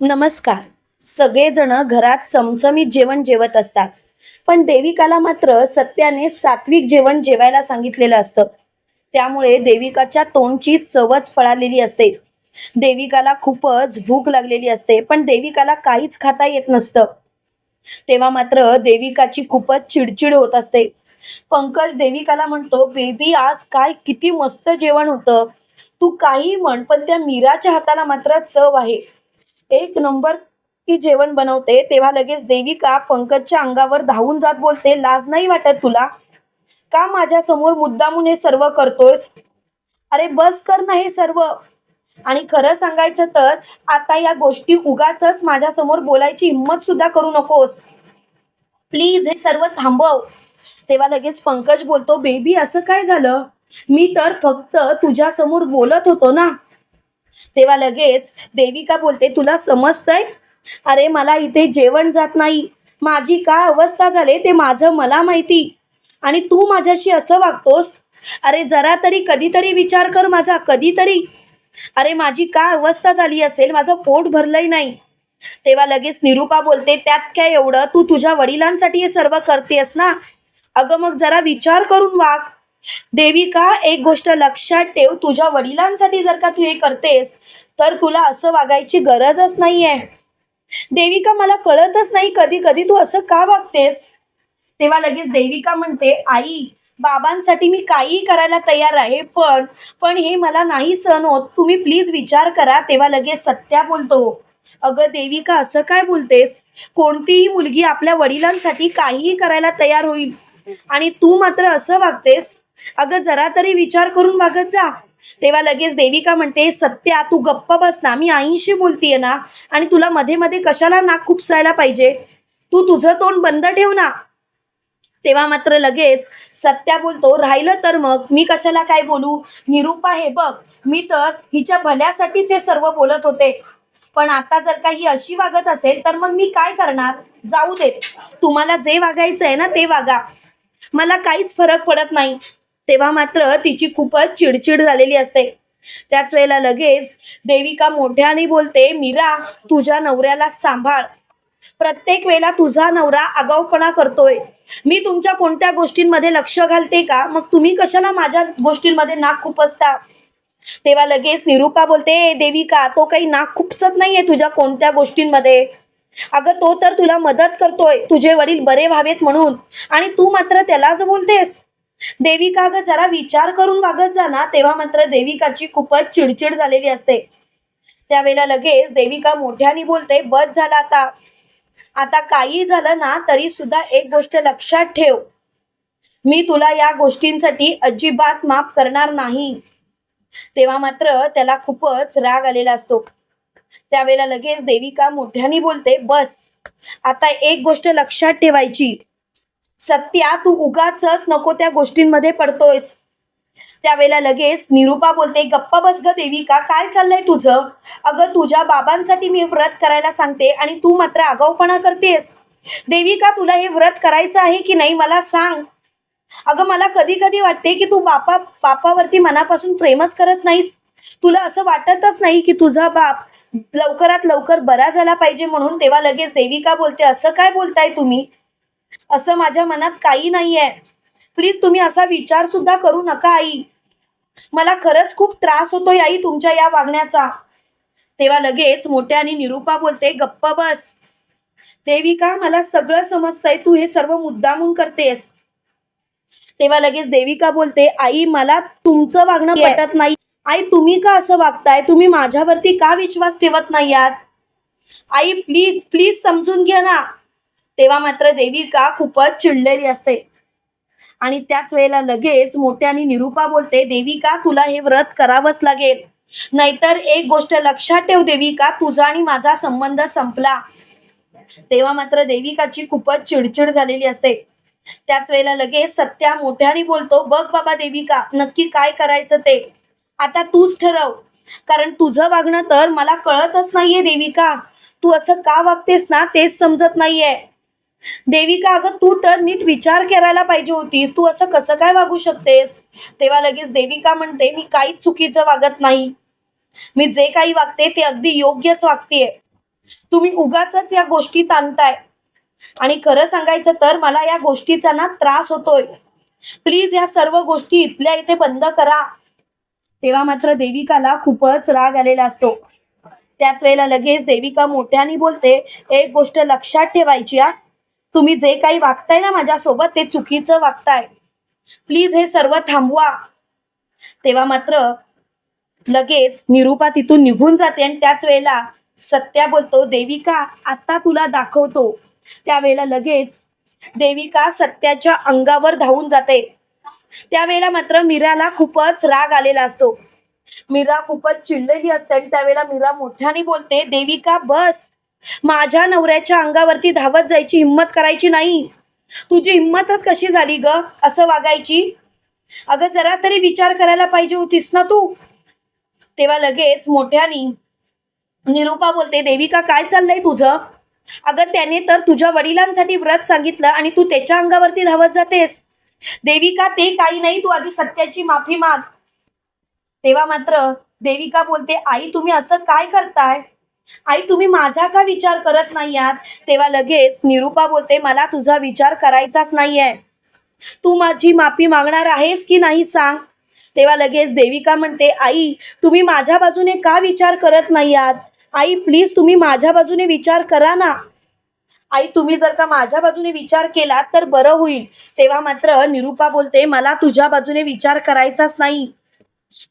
नमस्कार. सगळेजण घरात चमचमीत जेवण जेवत असतात. पण देविकाला मात्र सत्याने सात्विक जेवण जेवायला सांगितलेलं असतं. त्यामुळे देविकाच्या तोंडची चवच पळालेली असते. देविकाला खूपच भूक लागलेली असते पण देविकाला काहीच खाता येत नसतं. तेव्हा मात्र देविकाची खूपच चिडचिड होत असते. पंकज देविकाला म्हणतो बेबी आज काय किती मस्त जेवण होतं. तू काही म्हण पण त्या मीराच्या हाताला मात्र चव आहे. एक नंबर ती जेवण बनवते तेव्हा लगेच देविका पंकजच्या अंगावर धावून जात बोलते लाज नाही वाटत तुला? का माझ्यासमोर मुद्दामून हे सर्व करतोयस? अरे बस कर ना हे सर्व. आणि खरं सांगायचं तर आता या गोष्टी उगाच माझ्यासमोर बोलायची हिंमत सुद्धा करू नकोस. प्लीज हे सर्व थांबव. तेव्हा लगेच पंकज बोलतो बेबी असं काय झालं? मी तर फक्त तुझ्या समोर बोलत होतो ना. तेव्हा लगेच देविका बोलते तुला समजतंय? अरे मला इथे जेवण जात नाही. माझी काय अवस्था झाले ते माझं मला माहिती. आणि तू माझ्याशी असं वागतोस? अरे जरा तरी कधीतरी विचार कर माझा कधीतरी. अरे माझी काय अवस्था झाली असेल माझं पोट भरलंय नाही. तेव्हा लगेच निरूपा बोलते त्यात काय एवढं? तू तुझ्या वडिलांसाठी हे सर्व करतेस ना? अगं मग जरा विचार करून वाग. देविका एक गोष्ट लक्षात ठेव तुझ्या वडिलांसाठी जर का तू हे करतेस तर तुला असं वागायची गरजच नाहीये. देविका मला कळतच नाही कधी कधी तू असं का वागतेस? तेव्हा लगेच देविका म्हणते आई बाबांसाठी मी काहीही करायला तयार आहे पण पण हे मला नाही सहन होत. तुम्ही प्लीज विचार करा. तेव्हा लगेच सत्या बोलतो अगं देविका असं काय बोलतेस? कोणतीही मुलगी आपल्या वडिलांसाठी काहीही करायला तयार होईल आणि तू मात्र असं वागतेस? अगं जरा तरी विचार करून वागत जा. तेव्हा लगेच देविका म्हणते सत्या तू गप्प बस ना मी आईशी बोलतीये ना आणि तुला मध्ये मध्ये कशाला नाक खुपसायला पाहिजे? तू तुझं तोंड बंद ठेव ना. तेव्हा मात्र लगेच सत्या बोलतो राहिलं तर मग मी कशाला काय बोलू? निरूपा हे बघ. मी तर हिच्या भल्यासाठीच हे सर्व बोलत होते. पण आता जर का ही अशी वागत असेल तर मग मी काय करणार? जाऊ देत. तुम्हाला जे वागायचं आहे ना ते वागा. मला काहीच फरक पडत नाही. तेव्हा मात्र तिची खूपच चिडचिड झालेली असते. त्याच वेळेला लगेच देविका मोठ्याने बोलते मीरा तुझ्या नवऱ्याला सांभाळ. प्रत्येक वेळेला तुझा नवरा आगाऊपणा करतोय. मी तुमच्या कोणत्या गोष्टींमध्ये लक्ष घालते का? मग तुम्ही कशाला माझ्या गोष्टींमध्ये नाक खुपसता? तेव्हा लगेच निरूपा बोलते देविका तो काही नाक खुपसत नाहीये तुझ्या कोणत्या गोष्टींमध्ये. अगं तो तर तुला मदत करतोय. तुझे वडील बरे व्हावेत म्हणून. आणि तू मात्र त्यालाच बोलतेस. देविका ग जरा विचार करून वागत जा ना. तेव्हा मात्र देविकाची खूपच चिडचिड झालेली असते. त्यावेळेला लगेच देविका मोठ्याने बोलते बस झाला आता. आता काही झालं ना तरी सुद्धा एक गोष्ट लक्षात ठेव. मी तुला या गोष्टींसाठी अजिबात माफ करणार नाही. तेव्हा मात्र त्याला खूपच राग आलेला असतो. त्यावेळेला लगेच देविका मोठ्याने बोलते बस. आता एक गोष्ट लक्षात ठेवायची. सत्या तू उगाच नको त्या गोष्टींमध्ये पडतोयस. त्यावेळेला लगेच निरूपा बोलते गप्प बस ग देविका काय चाललंय तुझं? अगं तुझ्या बाबांसाठी मी व्रत करायला सांगते आणि तू मात्र आगाऊपणा करतेस. देविका तुला हे व्रत करायचं आहे की नाही मला सांग. अगं मला कधी कधी वाटते की तू बापा बापावरती मनापासून प्रेमच करत नाहीस. तुला असं वाटतच नाही की तुझा बाप लवकरात लवकर बरा झाला पाहिजे म्हणून तेव्हा लगेच देविका बोलते असं काय बोलताय तुम्ही? असं माझ्या मनात काही नाहीये. प्लीज तुम्ही असा विचार सुद्धा करू नका आई. मला खरंच खूप त्रास होतोय आई तुमच्या या वागण्याचा. तेव्हा लगेच मोठ्याने निरूपा बोलते गप्प बस. देविका मला सगळं समजतंय तू हे सर्व मुद्दामून करतेस. तेव्हा लगेच देविका बोलते आई मला तुमचं वागणं पटत नाही. आई तुम्ही का असं वागताय? तुम्ही माझ्यावरती का विश्वास ठेवत नाही आहात? आई प्लीज प्लीज समजून घ्या ना. तेव्हा मात्र देविका खूपच चिडलेली असते. आणि त्याच वेळेला लगेच मोठ्याने निरूपा बोलते देविका तुला हे व्रत करावंच लागेल? नाहीतर एक गोष्ट लक्षात ठेव देविका तुझा आणि माझा संबंध संपला. तेव्हा मात्र देविकाची खूपच चिडचिड झालेली असते. त्याच वेळेला लगेच सत्या मोठ्याने बोलतो बघ बाबा देविका नक्की काय करायचं ते? आता तूच ठरव. कारण तुझं वागणं तर मला कळतच नाहीये देविका तू असं का वागतेस ना तेच समजत नाहीये. देविका अगं तू तर नीट विचार करायला पाहिजे होतीस. तू असं कसं काय वागू शकतेस? तेव्हा लगेच देविका म्हणते मी काहीच चुकीचं वागत नाही. मी जे काही वागते ते अगदी योग्यच वागतेय. तुम्ही उगाच या गोष्टी ताणताय आणि खरं सांगायचं तर मला या गोष्टीचा ना त्रास होतोय. प्लीज या सर्व गोष्टी इथल्या इथे बंद करा. तेव्हा मात्र देविकाला खूपच राग आलेला असतो. त्याच वेळेला लगेच देविका मोठ्याने बोलते एक गोष्ट लक्षात ठेवायची तुम्ही जे काही वागताय ना माझ्यासोबत ते चुकीचं वागताय. प्लीज हे सर्व थांबवा. तेव्हा मात्र लगेच निरूपा तिथून निघून जाते आणि त्याच वेळेला सत्या बोलतो देविका आता तुला दाखवतो. त्यावेळेला लगेच देविका सत्याच्या अंगावर धावून जाते. त्यावेळेला मात्र मीराला खूपच राग आलेला असतो. मीरा खूपच चिडलेली असते आणि त्यावेळेला मीरा मोठ्याने बोलते देविका बस. माझ्या नवऱ्याच्या अंगावरती धावत जायची हिंमत करायची नाही. तुझी हिंमतच कशी झाली ग? असं वागायची? अगं जरा तरी विचार करायला पाहिजे होतीस ना तू? तेव्हा लगेच मोठ्यानी निरूपा बोलते देविका काय चाललंय तुझं? अगं त्याने तर तुझ्या वडिलांसाठी व्रत सांगितलं आणि तू त्याच्या अंगावरती धावत जातेस. देविका ते काही नाही तू आधी सत्याची माफी माग. तेव्हा मात्र देविका बोलते आई तुम्ही असं काय करताय? आई तुम्ही माझा का विचार करत नाही आहात? तेव्हा लगेच निरूपा बोलते मला तुझा विचार करायचाच नाहीये. तू माझी माफी मागणार आहेस की नाही सांग? तेव्हा लगेच देविका म्हणते आई तुम्ही माझ्या बाजूने का विचार करत नाही आहात? आई प्लीज तुम्ही माझ्या बाजूने विचार करा ना. आई तुम्ही जर का माझ्या बाजूने विचार केला तर बरं होईल. तेव्हा मात्र निरूपा बोलते मला तुझ्या बाजूने विचार करायचाच नाही.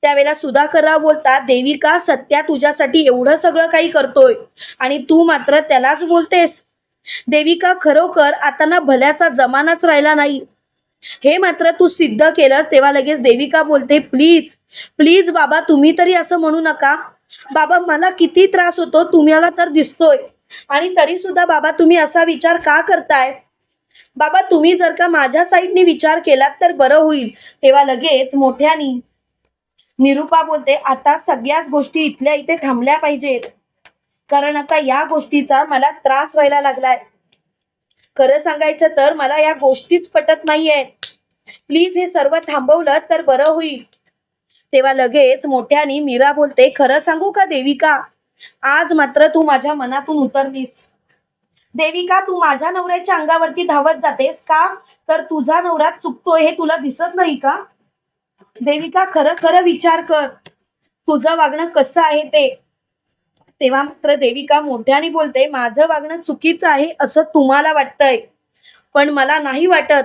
त्यावेळेला सुधाकरराव बोलतात देविका सत्या तुझ्यासाठी एवढं सगळं काही करतोय आणि तू मात्र त्यालाच बोलतेस? देविका खरोखर आता ना भल्याचा जमानाच राहिला नाही? हे मात्र तू सिद्ध केलंस तेव्हा लगेच देविका बोलते प्लीज प्लीज बाबा तुम्ही तरी असं म्हणू नका. बाबा मला किती त्रास होतो तुम्हाला तर दिसतोय. आणि तरी सुद्धा बाबा तुम्ही असा विचार का करताय? बाबा तुम्ही जर का माझ्या साईडने विचार केलात तर बरं होईल. तेव्हा लगेच मोठ्यानी निरूपा बोलते आता सगळ्याच गोष्टी इथल्या इथे थांबल्या पाहिजेत. कारण आता या गोष्टीचा मला त्रास व्हायला लागलाय. खरं सांगायचं तर मला या गोष्टीच पटत नाहीये. प्लीज हे सर्व थांबवलं तर बरं होईल. तेव्हा लगेच मोठ्यानी मीरा बोलते खरं सांगू का देविका? आज मात्र तू माझ्या मनातून उतरलीस. देविका तू माझ्या नवऱ्याच्या अंगावरती धावत जातेस का? तर तुझा नवरा चुकतोय हे तुला दिसत नाही का? देविका खरं खरं विचार कर. तुझं वागणं कसं आहे ते? तेव्हा मात्र देविका मोठ्याने बोलते माझं वागणं चुकीचं आहे असं तुम्हाला वाटतंय. पण मला नाही वाटत.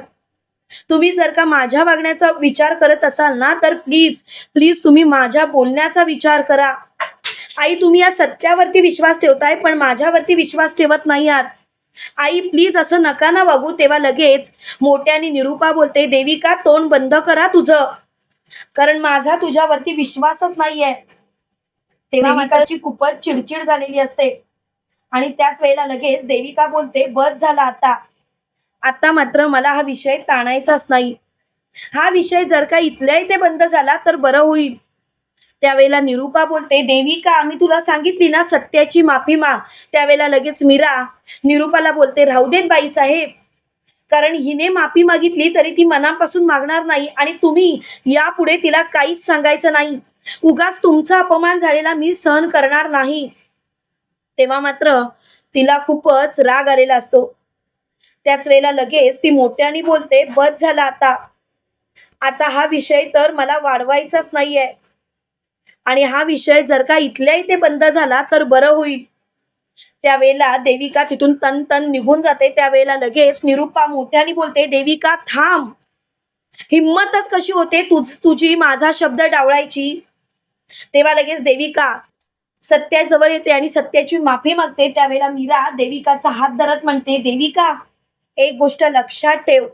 तुम्ही जर का माझ्या वागण्याचा विचार करत असाल ना तर प्लीज प्लीज तुम्ही माझ्या बोलण्याचा विचार करा. आई तुम्ही या सत्यावरती विश्वास ठेवताय पण माझ्यावरती विश्वास ठेवत नाही आहात. आई प्लीज असं नका ना वागू. तेव्हा लगेच मोठ्याने निरूपा बोलते देविका तोंड बंद करा तुझं. कारण माझा तुझ्यावरती विश्वासच नाहीये. तेव्हा देविकाची खूपच चिडचिड झालेली असते. आणि त्याच वेळेला लगेच देविका बोलते बस झाला आता. आता मात्र मला हा विषय ताणायचाच नाही. हा विषय जर का इथल्या इथे बंद झाला तर बरं होईल. त्यावेळेला निरूपा बोलते देविका आम्ही तुला सांगितली ना सत्याची माफी माग. त्यावेळेला लगेच मीरा निरूपाला बोलते राहू देत बाई साहेब कारण हिने माफी मागितली तरी ती मनापासून मागणार नाही आणि तुम्ही यापुढे तिला काहीच सांगायचं नाही. उगाच तुमचा अपमान झालेला मी सहन करणार नाही. तेव्हा मात्र तिला खूपच राग आलेला असतो. त्याच वेळेला लगेच ती मोठ्याने बोलते बस झाला आता. आता हा विषय तर मला वाढवायचाच नाहीये. आणि हा विषय जर का इथल्या इथे बंद झाला तर बरं होईल. त्यावेळेला देविका तिथून तन तन निघून जाते. त्यावेळेला लगेच निरुपा मोठ्याने बोलते देविका थांब. हिम्मतच कशी होते तुझ तुझी माझा शब्द डावळायची? तेव्हा लगेच देविका सत्याजवळ येते आणि सत्याची माफी मागते. त्यावेळेला मीरा देविकाचा हात धरत म्हणते देविका एक गोष्ट लक्षात ठेव.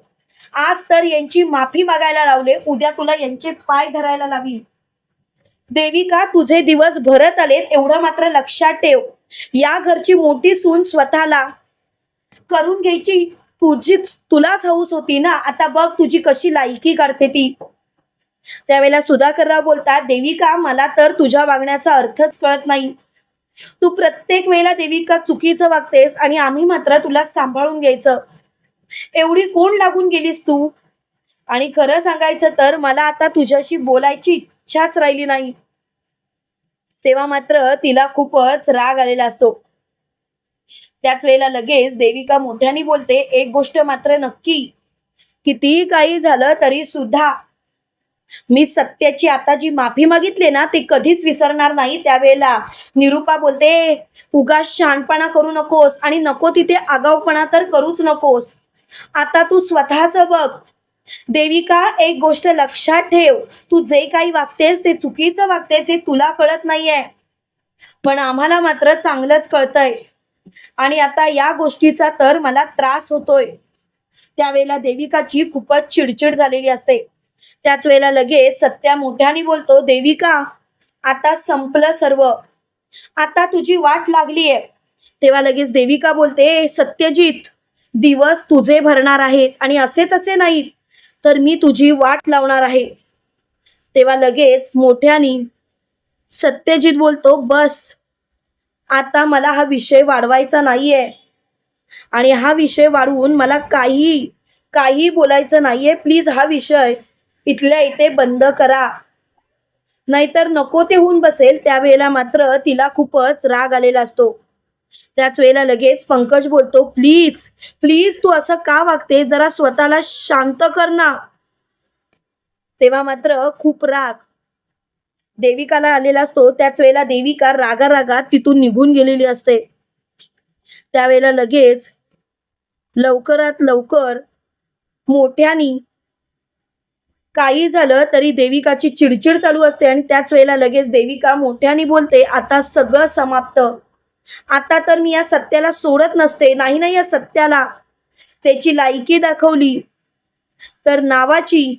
आज तर यांची माफी मागायला लावले उद्या तुला यांचे पाय धरायला लावी देविका तुझे दिवस भरत आले एवढं मात्र लक्षात ठेव. या घरची मोठी सून स्वतःला करून घ्यायची. तुझी तुलाच हौस होती ना? आता बघ तुझी कशी लायकी काढते ती. त्यावेळेला सुधाकरराव बोलतात देविका मला तर तुझ्या वागण्याचा अर्थच कळत नाही. तू प्रत्येक वेळेला देविका चुकीचं वागतेस आणि आम्ही मात्र तुला सांभाळून घ्यायचं. एवढी कोण लागून गेलीस तू? आणि खरं सांगायचं तर मला आता तुझ्याशी बोलायची इच्छाच राहिली नाही. तेव्हा मात्र तिला खूपच राग आलेला असतो. त्याच वेळेला लगेच देविका मोठ्याने बोलते एक गोष्ट मात्र नक्की कितीही काही झालं तरी सुद्धा मी सत्याची आता जी माफी मागितली ना ती कधीच विसरणार नाही. त्यावेळेला निरुपा बोलते उगा शानपणा करू नकोस आणि नको तिथे आगाऊपणा तर करूच नकोस. आता तू स्वतःच बघ देविका एक गोष्ट लक्षात ठेव. तू जे काही वागतेस ते चुकीचं वागतेस हे तुला कळत नाहीये. पण आम्हाला मात्र चांगलंच कळतंय. आणि आता या गोष्टीचा तर मला त्रास होतोय. त्यावेळेला देविकाची खूपच चिडचिड झालेली असते. त्याच वेळेला लगेच सत्या मोठ्याने बोलतो देविका आता संपलं सर्व. आता तुझी वाट लागलीये. तेव्हा लगेच देविका बोलते सत्यजित दिवस तुझे भरणार आहेत आणि असे तसे नाहीत. तर मी तुझी वाट लावणार आहे. तेव्हा लगेच मोठ्याने सत्यजित बोलतो बस आता मला हा विषय वाढवायचा नाहीये. आणि हा विषय वाढवून मला काही काही बोलायचं नाहीये. प्लीज हा विषय इथल्या इथे बंद करा. नाहीतर नको ते होऊन बसेल. त्यावेळेला मात्र तिला खूपच राग आलेला असतो. त्याच वेळेला लगेच पंकज बोलतो प्लीज प्लीज तू असं का वागते जरा स्वतःला शांत कर ना. तेव्हा मात्र खूप राग. देविकाला आलेला असतो. त्याच वेळेला देविका रागा रागात तिथून निघून गेलेली असते. त्यावेळेला लगेच लवकरात लवकर मोठ्यानी काही झालं तरी देविकाची चिडचिड चालू असते आणि त्याच वेळेला लगेच देविका मोठ्याने बोलते आता सगळं समाप्त. आता तर मी या सत्याला सोडत नसते नाही नाही या सत्याला. त्याची लायकी दाखवली. तर नावाची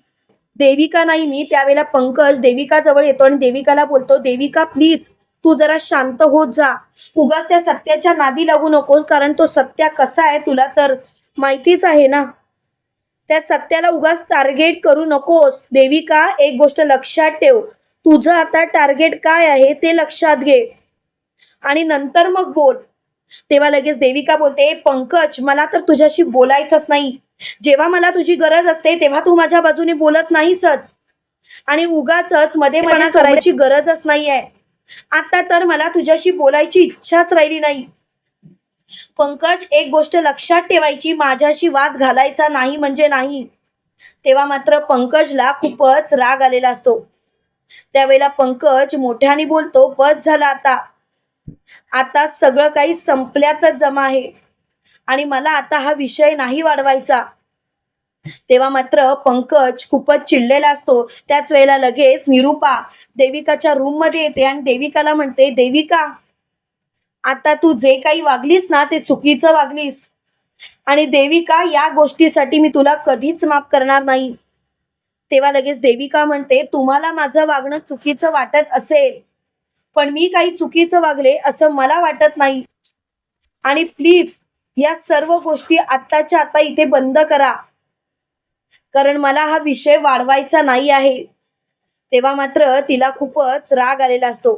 देविका नाही मी त्यावेळेला पंकज देविका जवळ येतो आणि देविकाला बोलतो देविका प्लीज तू जरा शांत होत जा. उगाच त्या सत्याच्या नादी लागू नकोस कारण तो सत्या कसा आहे तुला तर माहितीच आहे ना. त्या सत्याला उगाच टार्गेट करू नकोस. देविका एक गोष्ट लक्षात ठेव. तुझं आता टार्गेट काय आहे ते लक्षात घे. आणि नंतर मग बोल. तेव्हा लगेच देविका बोलते पंकज मला तर तुझ्याशी बोलायचंच नाही. जेव्हा मला तुझी गरज असते तेव्हा तू माझ्या बाजूने बोलत नाहीसच. आणि उगाच मध्ये मना करायची गरजच नाहीये. आता तर मला तुझ्याशी बोलायची इच्छाच राहिली नाही. पंकज एक गोष्ट लक्षात ठेवायची माझ्याशी वाद घालायचा नाही म्हणजे नाही. तेव्हा मात्र पंकजला खूपच राग आलेला असतो. त्यावेळेला पंकज मोठ्याने बोलतो बस झाला आता. आता सगळं काही संपल्यातच जमा आहे. आणि मला आता हा विषय नाही वाढवायचा. तेव्हा मात्र पंकज खूपच चिडलेला असतो. त्याच वेळेला लगेच निरुपा देविकाच्या रूममध्ये येते आणि देविकाला म्हणते देविका आता तू जे काही वागलीस ना ते चुकीचं वागलीस. आणि देविका या गोष्टीसाठी मी तुला कधीच माफ करणार नाही. तेव्हा लगेच देविका म्हणते तुम्हाला माझं वागणं चुकीचं वाटत असेल. पण मी काही चुकीचं वागले असं मला वाटत नाही. आणि प्लीज या सर्व गोष्टी आत्ताच्या आता इथे बंद करा. कारण मला हा विषय वाढवायचा नाही आहे. तेव्हा मात्र तिला खूपच राग आलेला असतो.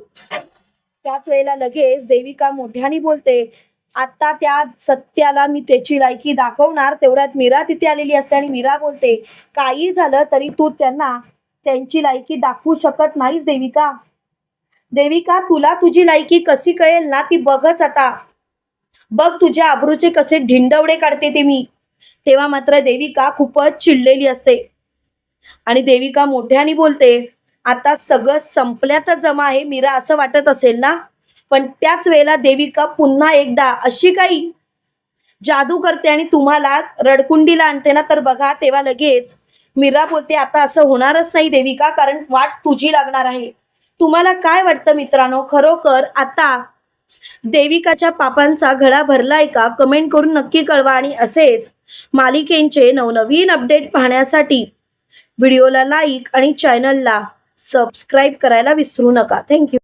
त्याच वेळेला लगेच देविका मोठ्याने बोलते आता त्या सत्याला मी त्याची लायकी दाखवणार. तेवढ्यात मीरा तिथे आलेली असते आणि मीरा बोलते काही झालं तरी तू त्यांना त्यांची लायकी दाखवू शकत नाहीस देविका. देविका तुला तुझी लायकी कशी कळेल ना ती बघच आता. बघ तुझ्या आबरूचे कसे ढिंडवडे काढते ते मी. तेव्हा मात्र देविका खूपच चिडलेली असते. आणि देविका मोठ्याने बोलते आता सगळं संपल्यातच जमा आहे मीरा असं वाटत असेल ना? पण त्याच वेळेला देविका पुन्हा एकदा अशी काही जादू करते आणि तुम्हाला रडकुंडीला आणते ना तर बघा तेव्हा लगेच मीरा बोलते आता असं होणारच नाही देविका कारण वाट तुझी लागणार आहे. तुम्हाला काय वाटतं मित्रांनो? खरोखर आता देविकाच्या पापांचा घडा भरलाय का? कमेंट करून नक्की कळवा आणि असेच मालिकेंचे नवनवीन अपडेट पाहण्यासाठी व्हिडिओला लाईक आणि चॅनलला सबस्क्राईब करायला विसरू नका. थँक्यू